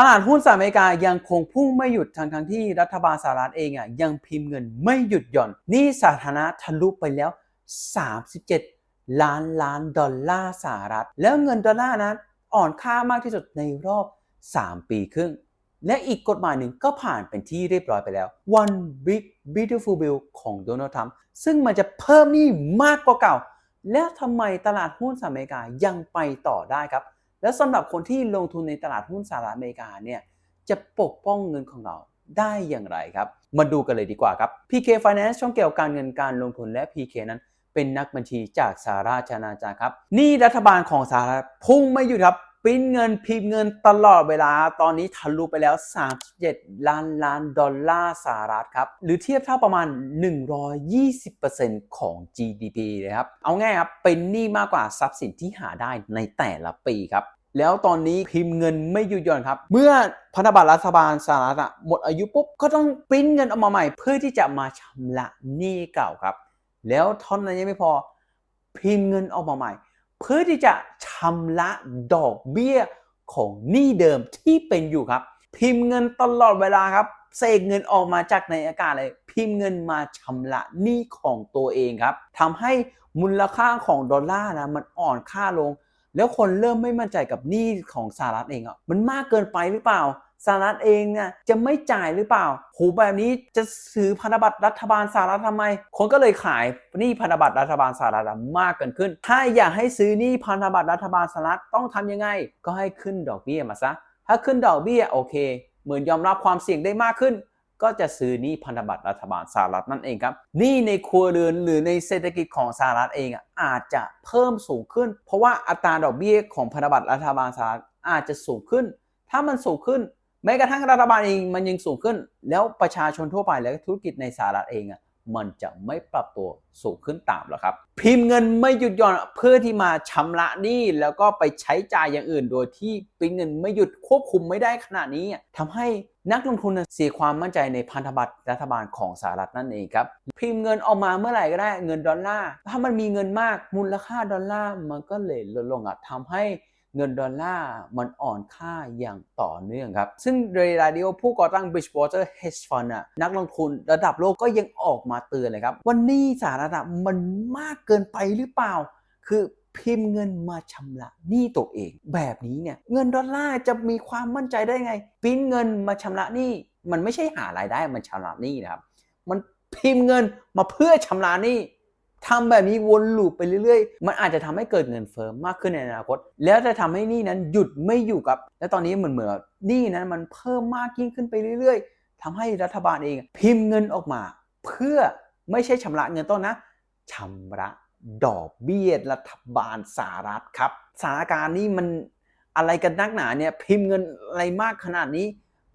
ตลาดหุ้นสหรัฐอเมริกายังคงพุ่งไม่หยุดทั้งทั้งๆที่รัฐบาลสหรัฐเองอะยังพิมพ์เงินไม่หยุดหย่อนนี่สาธารณะทะลุไปแล้ว 37 ล้านล้านดอลลาร์สหรัฐ แล้วเงินดอลลาร์นั้นอ่อนค่ามากที่สุดในรอบ 3 ปีครึ่ง และอีกกฎหมายหนึ่งก็ผ่านเป็นที่เรียบร้อยไปแล้ว One Big Beautiful Bill ของโดนัลด์ทรัมป์ซึ่งมันจะเพิ่มหนี้มากกว่าเก่า แล้วทำไมตลาดหุ้นสหรัฐอเมริกายังไปต่อได้ครับ แล้วสำหรับคนที่ลงทุนในตลาดหุ้นสหรัฐอเมริกาเนี่ยจะปกป้องเงินของเราได้อย่างไรครับ มาดูกันเลยดีกว่าครับ PK Finance ช่องเกี่ยวกับการเงินการลงทุนและ PK นั้นเป็นนักบัญชีจากสหราชอาณาจักรครับ นี่รัฐบาลของสหรัฐพุ่งไม่หยุดครับ ปริ้นเงินพิมพ์เงินตลอดเวลา ตอนนี้ทะลุไปแล้ว 37 ล้านล้านดอลลาร์สหรัฐครับ หรือเทียบเท่าประมาณ 120%ของ GDP เลยครับ เอาง่ายครับ เป็นหนี้มากกว่าทรัพย์สินที่หาได้ในแต่ละปีครับแล้วตอนนี้พิมพ์เงินไม่หยุดหย่อนครับ เมื่อพันธบัตรรัฐบาลสหรัฐหมดอายุปุ๊บ ก็ต้องปริ้นเงินออกมาใหม่ เพื่อที่จะมาชำระหนี้เก่าครับ แล้วท่านั้นยังไม่พอพิมพ์เงินออกมาใหม่ เพื่อที่จะชำระดอกเบี้ยของหนี้เดิมที่เป็นอยู่ครับ พิมพ์เงินตลอดเวลาครับเสกเงินออกมาจากในอากาศเลย พิมพ์เงินมาชำระหนี้ของตัวเองครับทำให้มูลค่าของดอลลาร์นะมันอ่อนค่าลง แล้วคนเริ่มไม่มั่นใจกับหนี้ของสหรัฐเองอะมันมากเกินไปหรือเปล่า สหรัฐเองเนี่ยจะไม่จ่ายหรือเปล่าโหแบบนี้จะซื้อพันธบัตรรัฐบาลสหรัฐทำไม คนก็เลยขายหนี้พันธบัตรรัฐบาลสหรัฐมากเกินขึ้น ถ้าอยากให้ซื้อหนี้พันธบัตรรัฐบาลสหรัฐต้องทำยังไง ก็ให้ขึ้นดอกเบี้ยมาซะ ถ้าขึ้นดอกเบี้ยโอเค เหมือนยอมรับความเสี่ยงได้มากขึ้น ก็จะซื้อหนี้พันธบัตรรัฐบาลสหรัฐนั่นเองครับหนี้ในครัวเรือนหรือในเศรษฐกิจของสหรัฐเองอะอาจจะเพิ่มสูงขึ้น เพราะว่าอัตราดอกเบี้ยของพันธบัตรรัฐบาลสหรัฐอาจจะสูงขึ้น ถ้ามันสูงขึ้น แม้กระทั่งรัฐบาลเองมันยังสูงขึ้น แล้วประชาชนทั่วไปและธุรกิจในสหรัฐเองอะมันจะไม่ปรับตัวสูงขึ้นตามหรอครับ พิมพ์เงินไม่หยุดหย่อนเพื่อที่มาชำระหนี้แล้วก็ไปใช้จ่ายอย่างอื่น โดยที่ปริ้นเงินไม่หยุดควบคุมไม่ได้ขนาดนี้อะทำให้นักลงทุนเสียความมั่นใจในพันธบัตรรัฐบาลของสหรัฐนั่นเองครับ พิมพ์เงินออกมาเมื่อไหร่ก็ได้เงินดอลลาร์ถ้ามันมีเงินมากมูลค่าดอลลาร์มันก็เลยลดลงอะทำให้ เงินดอลลาร์มันอ่อนค่าอย่างต่อเนื่องครับ ซึ่งเรย์ราดิโอผู้ก่อตั้ง Bridgewater Hedge Fund อะนักลงทุนระดับโลกก็ยังออกมาเตือนเลยครับว่าหนี้สาธารณะมันมากเกินไปหรือเปล่า คือพิมพ์เงินมาชำระหนี้ตัวเอง แบบนี้เนี่ยเงินดอลลาร์จะมีความมั่นใจได้ไงปริ้นเงินมาชำระหนี้ มันไม่ใช่หารายได้มันชำระหนี้นะครับ มันพิมพ์เงินมาเพื่อชำระหนี้ ทำแบบนี้วนลูปไปเรื่อยๆ มันอาจจะทำให้เกิดเงินเฟ้อมากขึ้นในอนาคต แล้วจะทำให้นี้นั้นหยุดไม่อยู่กับ และตอนนี้เหมือนเหมือนนี้นั้นมันเพิ่มมากยิ่งขึ้นไปเรื่อย ๆทำให้รัฐบาลเองพิมพ์เงินออกมา เพื่อไม่ใช่ชำระเงินต้นนะชำระดอกเบี้ยรัฐบาลสหรัฐครับสถานการณ์นี้มันอะไรกันนักหนาเนี่ยพิมพ์เงินอะไรมากขนาดนี้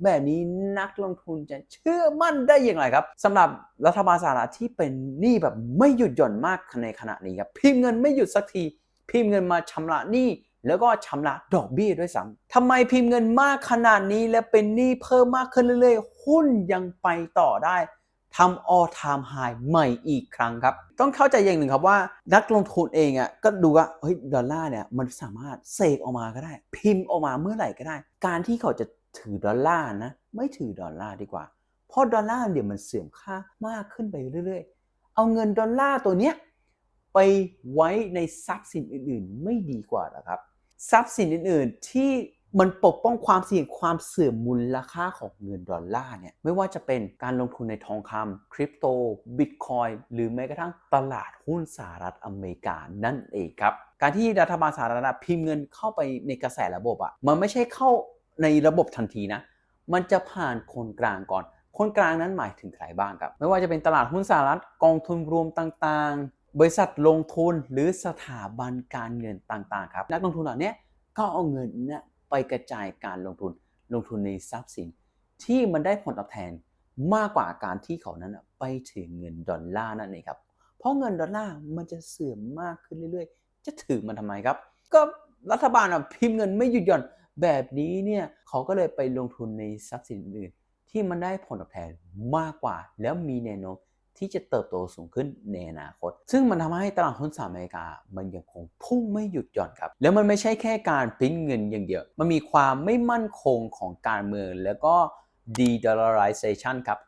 แบบนี้นักลงทุนจะเชื่อมั่นได้อย่างไรครับสำหรับรัฐบาลสหรัฐที่เป็นหนี้แบบไม่หยุดหย่อนมากในขณะนี้ครับพิมพ์เงินไม่หยุดสักที พิมพ์เงินมาชำระหนี้แล้วก็ชำระดอกเบี้ยด้วยซ้ำทำไมพิมพ์เงินมากขนาดนี้และเป็นหนี้เพิ่มมากขึ้นเรื่อยๆ หุ้นยังไปต่อได้ทำ all time high ใหม่อีกครั้งครับ ต้องเข้าใจอย่างหนึ่งครับว่า นักลงทุนเองอะก็ดูว่าเฮ้ยดอลลาร์เนี่ยมันสามารถเสกออกมาก็ได้ พิมพ์ออกมาเมื่อไหร่ก็ได้ การที่เขาจะ ถือดอลลาร์นะ ไม่ถือดอลลาร์ดีกว่า เพราะดอลลาร์เดี๋ยวมันเสื่อมค่ามากขึ้นไปเรื่อยๆ เอาเงินดอลลาร์ตัวเนี้ยไปไว้ในทรัพย์สินอื่นๆ ไม่ดีกว่าหรอครับ ทรัพย์สินอื่นๆที่มันปกป้องความเสี่ยงความเสื่อมมูลค่าของเงินดอลลาร์เนี่ยไม่ว่าจะเป็นการลงทุนในทองคำคริปโตบิตคอยหรือแม้กระทั่งตลาดหุ้นสหรัฐอเมริกานั่นเองครับ การที่รัฐบาลสหรัฐพิมพ์เงินเข้าไปในกระแสระบบอะ่ะมันไม่ใช่เข้า ในระบบทันทีนะ มันจะผ่านคนกลางก่อน คนกลางนั้นหมายถึงใครบ้างครับ ไม่ว่าจะเป็นตลาดหุ้นสหรัฐกองทุนรวมต่างๆ บริษัทลงทุนหรือสถาบันการเงินต่างๆครับนักลงทุนเหล่านี้ก็เอาเงินนี่ไปกระจายการลงทุนลงทุนในทรัพย์สิน ที่มันได้ผลตอบแทนมากกว่าการที่เขานั้นไปถือเงินดอลลาร์นั่นเองครับ เพราะเงินดอลลาร์มันจะเสื่อมมากขึ้นเรื่อยๆ จะถือมันทำไมครับ ก็รัฐบาลพิมพ์เงินไม่หยุดหย่อน แบบนี้เนี่ยเขาก็เลยไปลงทุนในทรัพย์สินอื่นที่มันได้ผลตอบแทนมากกว่า แล้วมีแนวโน้มที่จะเติบโตสูงขึ้นในอนาคต ซึ่งมันทำให้ตลาดหุ้นสหรัฐอเมริกา มันยังคงพุ่งไม่หยุดหย่อนครับ แล้วมันไม่ใช่แค่การปริ้นเงินอย่างเดียว มันมีความไม่มั่นคงของการเมือง แล้วก็ de-dollarization ครับ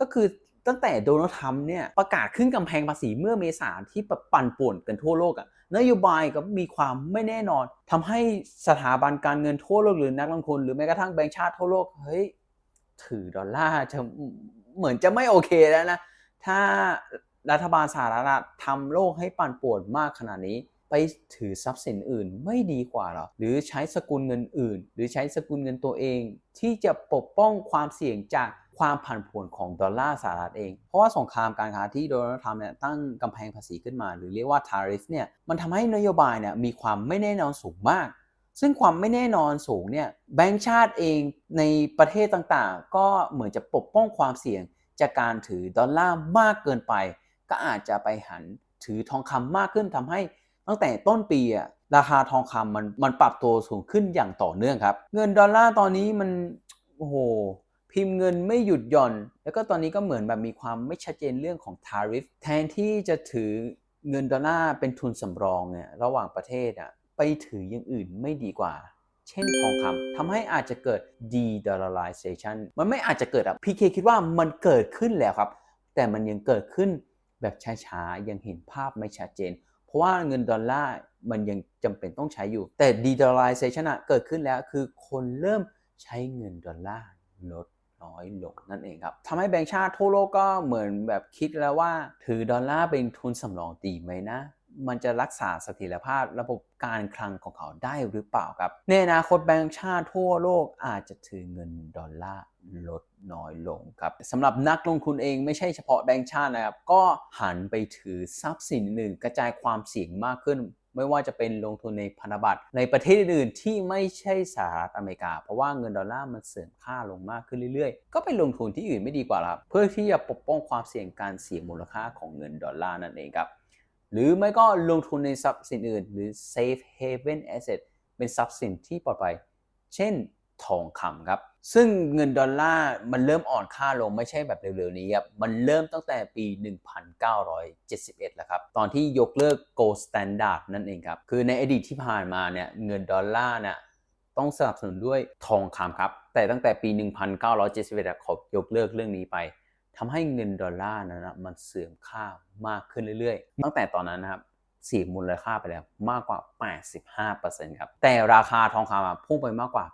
ก็คือตั้งแต่โดนัลด์ทรัมป์เนี่ยประกาศขึ้นกำแพงภาษีเมื่อเมษาที่ปั่นป่วนกันทั่วโลกอะ นโยบายก็มีความไม่แน่นอนทำให้สถาบันการเงินทั่วโลกหรือนักลงทุนหรือแม้กระทั่งแบงก์ชาติทั่วโลกเฮ้ยถือดอลลาร์จะเหมือนจะไม่โอเคแล้วนะ ถ้ารัฐบาลสหรัฐทำโลกให้ปั่นป่วนมากขนาดนี้ ไปถือทรัพย์สินอื่นไม่ดีกว่าหรอ หรือใช้สกุลเงินอื่น หรือใช้สกุลเงินตัวเอง ที่จะปกป้องความเสี่ยงจาก ความผันผวนของดอลลาร์สหรัฐเอง เพราะว่าสงครามการค้าที่โดนัลด์ทรัมป์เนี่ยตั้งกำแพงภาษีขึ้นมา หรือเรียกว่า tariff เนี่ยมันทำให้นโยบายเนี่ยมีความไม่แน่นอนสูงมาก ซึ่งความไม่แน่นอนสูงเนี่ยแบงก์ชาติเองในประเทศต่างๆ ก็เหมือนจะปกป้องความเสี่ยง จากการถือดอลลาร์มากเกินไป ก็อาจจะไปหันถือทองคำมากขึ้นทำให้ตั้งแต่ต้นปีอะราคาทองคำมันมันปรับตัวสูงขึ้นอย่างต่อเนื่องครับ เงินดอลลาร์ตอนนี้มันโอ้โห พิมพ์เงินไม่หยุดหย่อน แล้วก็ตอนนี้ก็เหมือนแบบมีความไม่ชัดเจนเรื่องของ tariff แทนที่จะถือเงินดอลลาร์เป็นทุนสำรองเนี่ยระหว่างประเทศอะไปถืออย่างอื่นไม่ดีกว่า เช่นทองคำทำให้อาจจะเกิด de-dollarization มันไม่อาจจะเกิดอะ PK คิดว่ามันเกิดขึ้นแล้วครับ แต่มันยังเกิดขึ้นแบบช้าๆ ยังเห็นภาพไม่ชัดเจน เพราะว่าเงินดอลลาร์มันยังจำเป็นต้องใช้อยู่ แต่ de-dollarization อะเกิดขึ้นแล้วคือคนเริ่มใช้เงินดอลลาร์ลด น้อยลงนั่นเองครับทำให้แบงก์ชาติทั่วโลกก็เหมือนแบบคิดแล้วว่า ถือดอลลาร์เป็นทุนสำรองดีไหมนะ มันจะรักษาเสถียรภาพระบบการคลังของเขาได้หรือเปล่าครับในอนาคตแบงก์ชาติทั่วโลกอาจจะถือเงินดอลลาร์ลดน้อยลงครับสำหรับนักลงทุนเองไม่ใช่เฉพาะแบงก์ชาตินะครับ ก็หันไปถือทรัพย์สินอื่นกระจายความเสี่ยงมากขึ้น ไม่ว่าจะเป็นลงทุนในพันธบัตรในประเทศอื่นที่ไม่ใช่สหรัฐอเมริกา เพราะว่าเงินดอลลาร์มันเสื่อมค่าลงมากขึ้นเรื่อยๆ ก็ไปลงทุนที่อื่นไม่ดีกว่าครับเพื่อที่จะปกป้องความเสี่ยงการเสียมูลค่าของเงินดอลลาร์นั่นเองครับหรือไม่ก็ลงทุนในทรัพย์สินอื่น หรือ safe haven asset เป็นทรัพย์สินที่ปลอดภัย เช่น ทองคำครับ ซึ่งเงินดอลลาร์มันเริ่มอ่อนค่าลงไม่ใช่แบบเร็วๆนี้ครับมันเริ่มตั้งแต่ปี 1971 แล้วครับ ตอนที่ยกเลิก gold standard นั่นเองครับ คือในอดีตที่ผ่านมาเนี่ยเงินดอลลาร์เนี่ยต้องสนับสนุนด้วยทองคำครับ แต่ตั้งแต่ปี 1971อะเขายกเลิกเรื่องนี้ไปทำให้เงินดอลลาร์นั้นนะมันเสื่อมค่ามากขึ้นเรื่อยๆ ตั้งแต่ตอนนั้นนะครับ สีมูลค่าไปแล้วมากกว่า 85%ครับ แต่ราคาทองคำพุ่งไปมากกว่า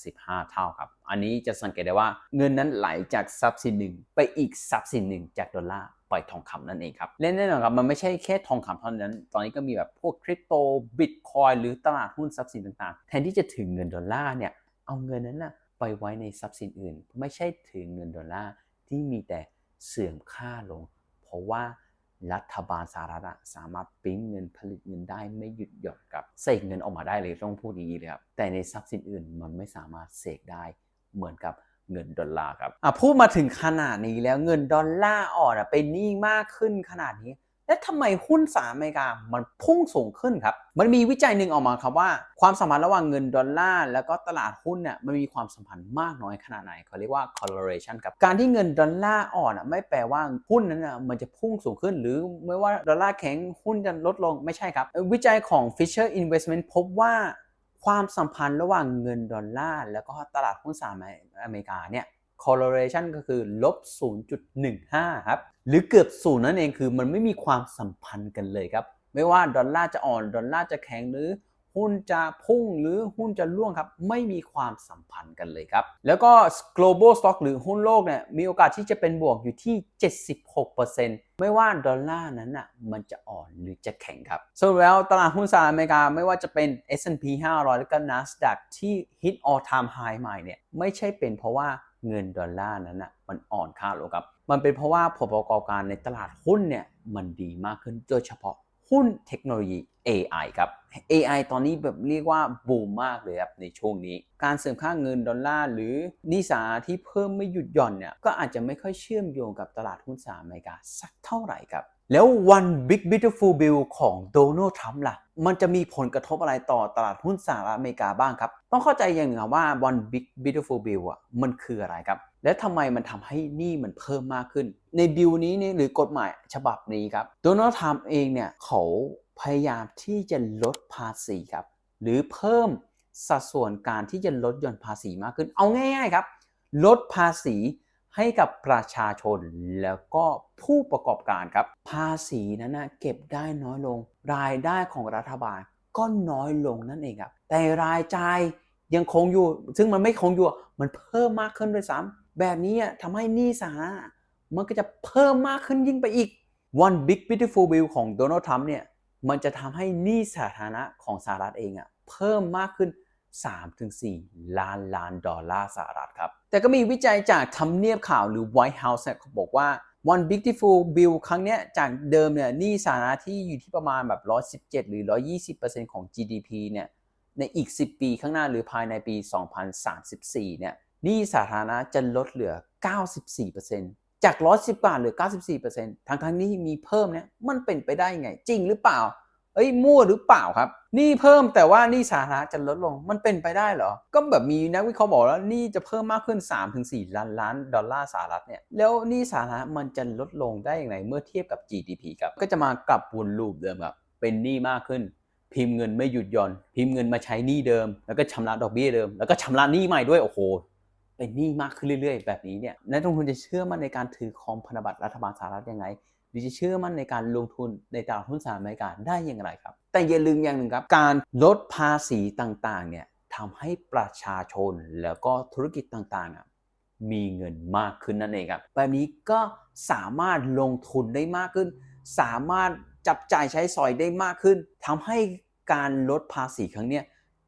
85 เท่าครับ อันนี้จะสังเกตได้ว่าเงินนั้นไหลจากทรัพย์สินหนึ่งไปอีกทรัพย์สินหนึ่งจากดอลลาร์ไปทองคำนั่นเองครับและแน่นอนครับมันไม่ใช่แค่ทองคำเท่านั้น ตอนนี้ก็มีแบบพวกคริปโตบิตคอยหรือตลาดหุ้นทรัพย์สินต่างๆ แทนที่จะถึงเงินดอลลาร์เนี่ย เอาเงินนั้นนะไปไว้ในทรัพย์สินอื่น ไม่ใช่ถึงเงินดอลลาร์ที่มีแต่เสื่อมค่าลง เพราะว่า รัฐบาลสหรัฐสามารถปริ้นเงินผลิตเงินได้ไม่หยุดหย่อนครับเสกเงินออกมาได้เลยต้องพูดอย่างนี้เลยครับแต่ในทรัพย์สินอื่นมันไม่สามารถเสกได้เหมือนกับเงินดอลลาร์ครับอะพูดมาถึงขนาดนี้แล้วเงินดอลลาร์อ่อนอะเป็นหนี้มากขึ้นขนาดนี้ และทำไมหุ้นสหรัฐอเมริกามันพุ่งสูงขึ้นครับ มันมีวิจัยหนึ่งออกมาครับว่า ความสัมพันธ์ระหว่างเงินดอลลาร์แล้วก็ตลาดหุ้นเนี่ยมันมีความสัมพันธ์มากน้อยขนาดไหนเขาเรียกว่า correlation ครับ การที่เงินดอลลาร์อ่อนอะไม่แปลว่าหุ้นนั้นอะมันจะพุ่งสูงขึ้น หรือไม่ว่าดอลลาร์แข็งหุ้นจะลดลงไม่ใช่ครับ วิจัยของ Fisher Investment พบว่าความสัมพันธ์ระหว่างเงินดอลลาร์แล้วก็ตลาดหุ้นสหรัฐอเมริกาเนี่ย correlation ก็คือลบ 0.15 ครับ หรือเกือบศูนย์นั่นเองคือมันไม่มีความสัมพันธ์กันเลยครับ ไม่ว่าดอลลาร์จะอ่อน ดอลลาร์จะแข็งหรือหุ้นจะพุ่งหรือหุ้นจะร่วงครับ ไม่มีความสัมพันธ์กันเลยครับ แล้วก็ global stock หรือหุ้นโลกเนี่ยมีโอกาสที่จะเป็นบวกอยู่ที่ 76%ไม่ว่าดอลลาร์นั้นอะมันจะอ่อนหรือจะแข็งครับสรุปแล้วตลาดหุ้นสหรัฐอเมริกาไม่ว่าจะเป็น S&P 500 แล้วก็ NASDAQ ที่ hit all time high ใหม่เนี่ยไม่ใช่เป็นเพราะว่า เงินดอลลาร์นั้นอะมันอ่อนค่าลงครับ มันเป็นเพราะว่าผลประกอบการในตลาดหุ้นเนี่ยมันดีมากขึ้นโดยเฉพาะหุ้นเทคโนโลยี AI ครับ AI ตอนนี้แบบเรียกว่าบูมมากเลยครับในช่วงนี้ การเสริมค่าเงินดอลลาร์หรือนิสาที่เพิ่มไม่หยุดหย่อนเนี่ยก็อาจจะไม่ค่อยเชื่อมโยงกับตลาดหุ้นสหรัฐอเมริกาสักเท่าไหร่ครับ แล้ว One Big Beautiful Bill ของโดนัลด์ทรัมป์ล่ะ มันจะมีผลกระทบอะไรต่อตลาดหุ้นสหรัฐอเมริกาบ้างครับ ต้องเข้าใจอย่างหนึ่งครับว่า One Big Beautiful Bill อะมันคืออะไรครับ และทำไมมันทำให้หนี้มันเพิ่มมากขึ้น ในบิลนี้นี่หรือกฎหมายฉบับนี้ครับโดนัลด์ทรัมป์เองเนี่ยเขาพยายามที่จะลดภาษีครับ หรือเพิ่มสัดส่วนการที่จะลดหย่อนภาษีมากขึ้น เอาง่าย ๆครับ ลดภาษี ให้กับประชาชนแล้วก็ผู้ประกอบการครับ ภาษีนั้นนะเก็บได้น้อยลง รายได้ของรัฐบาลก็น้อยลงนั่นเองครับ แต่รายจ่ายยังคงอยู่ ซึ่งมันไม่คงอยู่ มันเพิ่มมากขึ้นด้วยซ้ำแบบนี้ทำให้หนี้สาธารณะมันก็จะเพิ่มมากขึ้นยิ่งไปอีก One Big Beautiful Bill ของโดนัลด์ทรัมป์เนี่ย มันจะทำให้หนี้สาธารณะของสหรัฐเองอะเพิ่มมากขึ้น 3-4 ล้านล้านดอลลาร์สหรัฐครับ แต่ก็มีวิจัยจากทำเนียบข่าวหรือ White House เนี่ยเขาบอกว่า One Beautiful Bill ครั้งเนี้ยจากเดิมเนี่ยหนี้สาธารณะที่อยู่ที่ประมาณแบบ 117 หรือ 120%ของ GDP เนี่ยในอีก 10 ปีข้างหน้าหรือภายในปี 2034 เนี่ยหนี้สาธารณะจะลดเหลือ 94%จาก 110 บาทเหลือ 94%ทั้งทั้งๆนี้มีเพิ่มเนี่ยมันเป็นไปได้ไง จริงหรือเปล่า เอ้ยมั่วหรือเปล่าครับนี้เพิ่มแต่ว่านี้สาธารณะจะลดลงมันเป็นไปได้เหรอ ก็แบบมีนักวิเคราะห์บอกแล้วนี้จะเพิ่มมากขึ้น 3-4 ล้านล้านดอลลาร์สหรัฐเนี่ยแล้วนี้สาธารณะมันจะลดลงได้อย่างไรเมื่อเทียบกับ GDP ครับ ก็จะมากลับวนลูปเดิมครับเป็นหนี้มากขึ้น พิมพ์เงินไม่หยุดหย่อน พิมพ์เงินมาใช้หนี้เดิม แล้วก็ชำระดอกเบี้ยเดิม แล้วก็ชำระหนี้ใหม่ด้วยโอ้โหเป็นหนี้มากขึ้นเรื่อย ๆ แบบนี้เนี่ยนักลงทุนจะเชื่อมั่นในการถือครองพันธบัตรรัฐบาลสหรัฐยังไง หรือจะเชื่อมั่นในการลงทุนในตลาดหุ้นสหรัฐอเมริกาได้อย่างไรครับ แต่อย่าลืมอย่างหนึ่งครับ การลดภาษีต่างๆเนี่ยทำให้ประชาชนแล้วก็ธุรกิจต่างๆอะมีเงินมากขึ้นนั่นเองครับแบบนี้ก็สามารถลงทุนได้มากขึ้น สามารถจับจ่ายใช้สอยได้มากขึ้นทำให้การลดภาษีครั้งนี้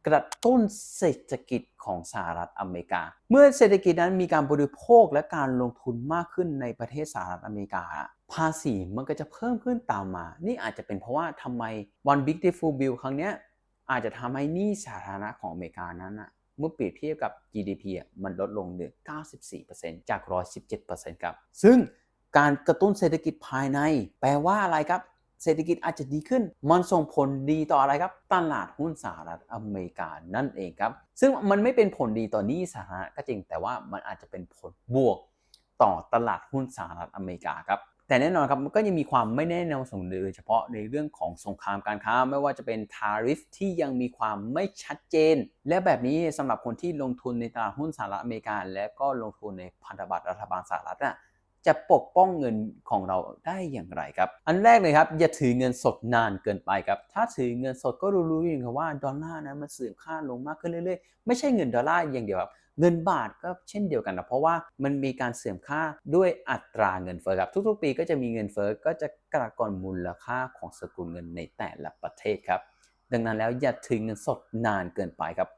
กระตุ้นเศรษฐกิจของสหรัฐอเมริกา เมื่อเศรษฐกิจนั้นมีการบริโภคและการลงทุนมากขึ้นในประเทศสหรัฐอเมริกา ภาษีมันก็จะเพิ่มขึ้นตามมา นี่อาจจะเป็นเพราะว่าทำไม One Big Beautiful Bill ครั้งเนี้ยอาจจะทำให้หนี้สาธารณะของอเมริกานั้นอะเมื่อเปรียบเทียบกับ GDP อะมันลดลงเหลือ94%จาก 117%ครับ ซึ่งการกระตุ้นเศรษฐกิจภายใน แปลว่าอะไรครับ เศรษฐกิจอาจจะดีขึ้น มันส่งผลดีต่ออะไรครับ ตลาดหุ้นสหรัฐอเมริกานั่นเองครับ ซึ่งมันไม่เป็นผลดีต่อหนี้สาธารณะก็จริง แต่ว่ามันอาจจะเป็นผลบวกต่อตลาดหุ้นสหรัฐอเมริกาครับ แต่แน่นอนครับมันก็ยังมีความไม่แน่นอนส่งโดยเฉพาะในเรื่องของสงครามการค้า ไม่ว่าจะเป็นทาริฟที่ยังมีความไม่ชัดเจน และแบบนี้สำหรับคนที่ลงทุนในตลาดหุ้นสหรัฐอเมริกา และก็ลงทุนในพันธบัตรรัฐบาลสหรัฐนะจะปกป้องเงินของเราได้อย่างไรครับ อันแรกเลยครับ อย่าถือเงินสดนานเกินไปครับ ถ้าถือเงินสดก็รู้ๆอยู่ครับว่าดอลลาร์นั้นมันเสื่อมค่าลงมากขึ้นเรื่อยๆ ไม่ใช่เงินดอลลาร์อย่างเดียวครับ เงินบาทก็เช่นเดียวกันนะเพราะว่ามันมีการเสื่อมค่าด้วยอัตราเงินเฟ้อครับทุกๆ ปีก็จะมีเงินเฟ้อก็จะกระกรมูลค่าของสกุลเงินในแต่ละประเทศครับดังนั้นแล้วอย่าถึงเงินสดนานเกินไปครับ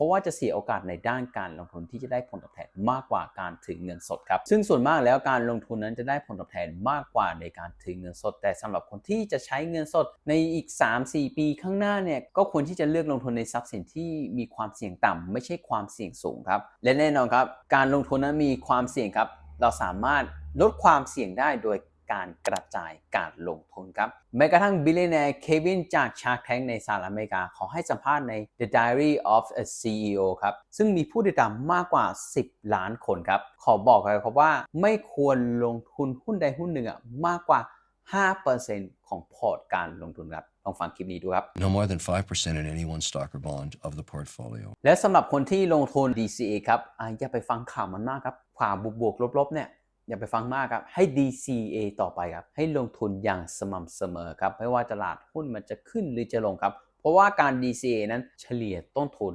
ราะว่าจะเสียโอกาสในด้านการลงทุนที่จะได้ผลตอบแทนมากกว่าการถือเงินสดครับซึ่งส่วนมากแล้วการลงทุนนั้นจะได้ผลตอบแทนมากกว่าในการถือเงินสด แต่สำหรับคนที่จะใช้เงินสดในอีก 3-4 ปีข้างหน้าเนี่ยก็ควรที่จะเลือกลงทุนในทรัพย์สินที่มีความเสี่ยงต่ำไม่ใช่ความเสี่ยงสูงครับและแน่นอนครับการลงทุนนั้นมีความเสี่ยงครับเราสามารถลดความเสี่ยงได้โดย การกระจายการลงทุนครับแม้กระทั่งบิลเลนแนร์เควินจาก Shark Tank ในสหรัฐอเมริกาขอให้สัมภาษณ์ใน The Diary of a CEO ครับ ซึ่งมีผู้ติดตามมากกว่า 10 ล้านคนครับ ขอบอกเลยครับว่าไม่ควรลงทุนหุ้นใดหุ้นหนึ่งอะมากกว่า 5%ของพอร์ตการลงทุนครับลองฟังคลิปนี้ดูครับ No more than 5% in any one stock or bond of the portfolio. และสำหรับคนที่ลงทุน DCA ครับอะอย่าไปฟังข่าวมันมากครับข่าวบวกๆลบๆเนี่ย อย่าไปฟังมากครับ ให้ DCA ต่อไปครับ ให้ลงทุนอย่างสม่ำเสมอครับ ไม่ว่าตลาดหุ้นมันจะขึ้นหรือจะลงครับ เพราะว่าการ DCA นั้นเฉลี่ยต้นทุน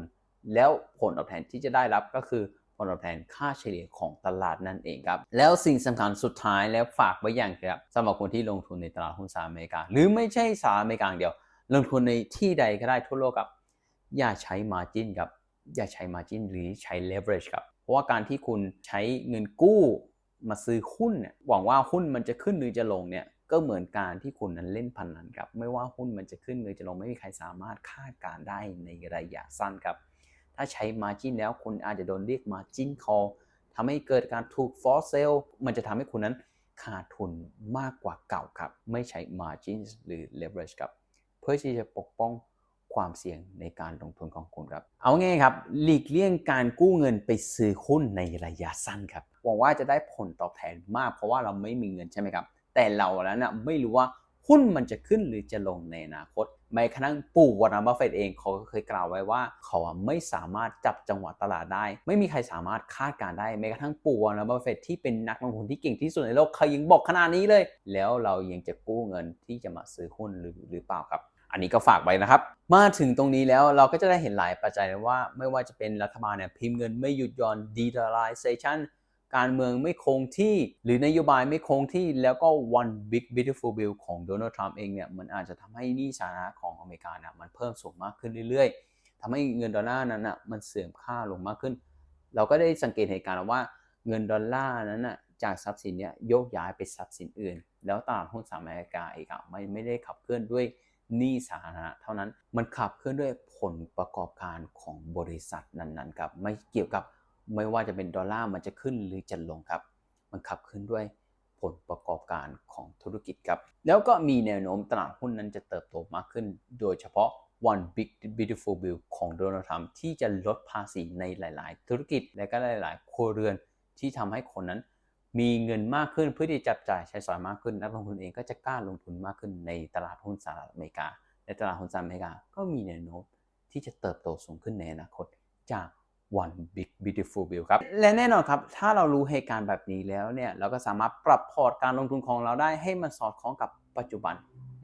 แล้วผลตอบแทนที่จะได้รับก็คือผลตอบแทนค่าเฉลี่ยของตลาดนั่นเองครับ แล้วสิ่งสำคัญสุดท้ายแล้วฝากไว้อย่างครับสำหรับคนที่ลงทุนในตลาดหุ้นสหรัฐอเมริกา หรือไม่ใช่สหรัฐอเมริกาเดียว ลงทุนในที่ใดก็ได้ทั่วโลกครับ อย่าใช้ margin ครับ อย่าใช้ margin หรือใช้ leverage ครับ เพราะว่าการที่คุณใช้เงินกู้ มาซื้อหุ้นเนี่ยหวังว่าหุ้นมันจะขึ้นหรือจะลงเนี่ยก็เหมือนการที่คุณนั้นเล่นพนนันครับไม่ว่าหุ้นมันจะขึ้นหรือจะลงไม่มีใครสามารถคาดการได้ในระยะสั้นครับถ้าใช้ margin แล้วคุณอาจจะโดนเรียก margin call ทำให้เกิดการถูก force sell มันจะทำให้คุณนั้นขาดทุนมากกว่าเก่าครับ ไม่ใช้ margin หรือ leverage ครับ เพื่อที่จะปกป้อง ความเสี่ยงในการลงทุนของคุณครับ เอาง่ายครับ หลีกเลี่ยงการกู้เงินไปซื้อหุ้นในระยะสั้นครับหวังว่าจะได้ผลตอบแทนมาก เพราะว่าเราไม่มีเงินใช่ไหมครับ แต่เราแล้วนะไม่รู้ว่าหุ้นมันจะขึ้นหรือจะลงในอนาคตแม้กระทั่งปู่วอร์นัมบัฟเฟตเองเขาก็เคยกล่าวไว้ว่า เขาไม่สามารถจับจังหวะตลาดได้ ไม่มีใครสามารถคาดการได้แม้กระทั่งปู่วอร์นัมบัฟเฟตที่เป็นนักลงทุนที่เก่งที่สุดในโลกเขายังบอกขนาดนี้เลย แล้วเรายังจะกู้เงินที่จะมาซื้อหุ้นหรือหรือเปล่าครับ อันนี้ก็ฝากไว้นะครับ มาถึงตรงนี้แล้วเราก็จะได้เห็นหลายปัจจัยว่า ไม่ว่าจะเป็นรัฐบาลเนี่ยพิมพ์เงินไม่หยุดหย่อน de-dollarization การเมืองไม่คงที่ หรือนโยบายไม่คงที่แล้วก็ one big beautiful bill ของโดนัลด์ทรัมป์เองเนี่ยมันอาจจะทำให้นี้สาธารณะของอเมริกาเนี่ยมันเพิ่มสูงมากขึ้นเรื่อยๆทำให้เงินดอลลาร์นั้นน่ะมันเสื่อมค่าลงมากขึ้น เราก็ได้สังเกตเหตุการณ์ว่าเงินดอลลาร์นั้นน่ะจากทรัพย์สินเนี่ยโยกย้ายไปทรัพย์สินอื่น แล้วตลาดหุ้นสหรัฐอเมริกาเองอะไม่ไม่ได้ขับเคลื่อนด้วย หนี้สาธารณะเท่านั้นมันขับเคลื่อนด้วยผลประกอบการของบริษัทนั้นๆครับไม่เกี่ยวกับไม่ว่าจะเป็นดอลลาร์มันจะขึ้นหรือจะลงครับ มันขับเคลื่อนด้วยผลประกอบการของธุรกิจครับ แล้วก็มีแนวโน้มตลาดหุ้นนั้นจะเติบโตมากขึ้น โดยเฉพาะ One Big Beautiful Bill ของโดนัลด์ทรัมป์ที่จะลดภาษีในหลาย ๆ ธุรกิจและก็หลาย ๆ ครัวเรือนที่ทำให้คนนั้น มีเงินมากขึ้นเพื่อที่จะจับจ่ายใช้สอยมากขึ้น นักลงทุนเองก็จะกล้าลงทุนมากขึ้นในตลาดหุ้นสหรัฐอเมริกาและตลาดหุ้นสหรัฐอเมริกาก็มีแนวโน้มที่จะเติบโตสูงขึ้นในอนาคตจาก One Big Beautiful Bill ครับ และแน่นอนครับ ถ้าเรารู้เหตุการณ์แบบนี้แล้วเนี่ย เราก็สามารถปรับพอร์ตการลงทุนของเราได้ให้มันสอดคล้องกับปัจจุบัน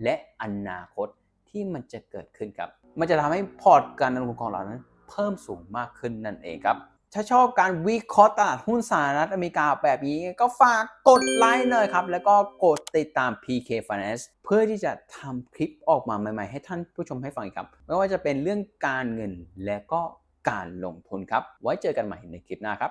และอนาคตที่มันจะเกิดขึ้นครับ มันจะทำให้พอร์ตการลงทุนของเรานั้น เพิ่มสูงมากขึ้นนั่นเองครับ ถ้าชอบการวิเคราะห์ตลาดหุ้นสหรัฐอเมริกาแบบนี้ ก็ฝากกดไลค์หน่อยครับ แล้วก็กดติดตาม PK Finance เพื่อที่จะทำคลิปออกมาใหม่ ๆ ให้ท่านผู้ชมให้ฟังอีกครับ ไม่ว่าจะเป็นเรื่องการเงินและก็การลงทุนครับ ไว้เจอกันใหม่ในคลิปหน้าครับ